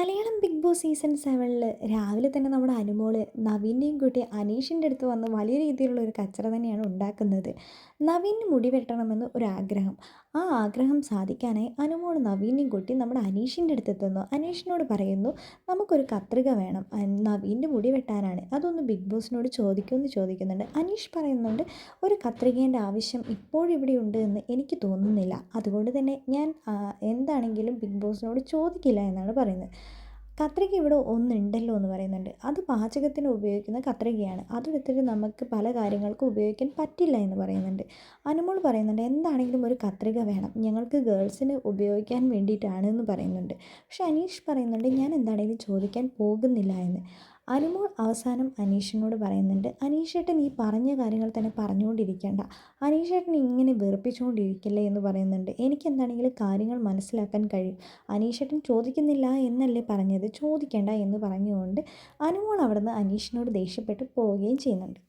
Malayalam big boss season സെവനിൽ രാവിലെ തന്നെ നമ്മുടെ അനുമോൾ നവീന്റെയും കൂട്ടി അനീഷിന്റെ അടുത്ത് വന്ന് വലിയ രീതിയിലുള്ള ഒരു കച്ചറ തന്നെയാണ് ഉണ്ടാക്കുന്നത്. നവീൻ മുടി വെട്ടണമെന്ന് ഒരാഗ്രഹം. ആ ആഗ്രഹം സാധിക്കാനായി അനുമോൾ നവീനെയും കൂട്ടി നമ്മുടെ അനീഷിന്റെ അടുത്ത് എത്തുന്നു അനീഷിനോട് പറയുന്നു നമുക്കൊരു കത്രിക വേണം. നവീന്റെ മുടി വെട്ടാനാണ്. അതൊന്ന് ബിഗ് ബോസിനോട് ചോദിക്കുമെന്ന് ചോദിക്കുന്നുണ്ട്. അനീഷ് പറയുന്നുണ്ട് ഒരു കത്രികേന്റെ ആവശ്യം ഇപ്പോഴിവിടെ ഉണ്ട് എന്ന് എനിക്ക് തോന്നുന്നില്ല. അതുകൊണ്ട് തന്നെ ഞാൻ എന്താണെങ്കിലും ബിഗ് ബോസിനോട് ചോദിക്കില്ല എന്നാണ് പറയുന്നത്. കത്രിക ഇവിടെ ഒന്നുണ്ടല്ലോ എന്ന് പറയുന്നുണ്ട്. അത് പാചകത്തിന് ഉപയോഗിക്കുന്ന കത്രികയാണ്. അതെടുത്തിട്ട് നമുക്ക് പല കാര്യങ്ങൾക്കും ഉപയോഗിക്കാൻ പറ്റില്ല എന്ന് പറയുന്നുണ്ട്. അനുമോൾ പറയുന്നുണ്ട് എന്താണെങ്കിലും ഒരു കത്രിക വേണം. ഞങ്ങൾക്ക് ഗേൾസിന് ഉപയോഗിക്കാൻ വേണ്ടിയിട്ടാണ് എന്ന് പറയുന്നുണ്ട്. പക്ഷെ അനീഷ് പറയുന്നുണ്ട് ഞാൻ എന്താണെങ്കിലും ചോദിക്കാൻ പോകുന്നില്ല എന്ന്. അനുമോൾ അവസാനം അനീഷിനോട് പറയുന്നുണ്ട് അനീഷേട്ടൻ ഈ പറഞ്ഞ കാര്യങ്ങൾ തന്നെ പറഞ്ഞുകൊണ്ടിരിക്കേണ്ട. അനീഷേട്ടൻ ഇങ്ങനെ വെറുപ്പിച്ചുകൊണ്ടിരിക്കല്ലേ എന്ന് പറയുന്നുണ്ട്. എനിക്ക് എന്താണെങ്കിലും കാര്യങ്ങൾ മനസ്സിലാക്കാൻ കഴിയും. അനീഷേട്ടൻ ചോദിക്കുന്നില്ല എന്നല്ലേ പറഞ്ഞത്? ചോദിക്കേണ്ട എന്ന് പറഞ്ഞുകൊണ്ട് അനുമോൾ അവിടുന്ന് അനീഷിനോട് ദേഷ്യപ്പെട്ട് പോവുകയും ചെയ്യുന്നുണ്ട്.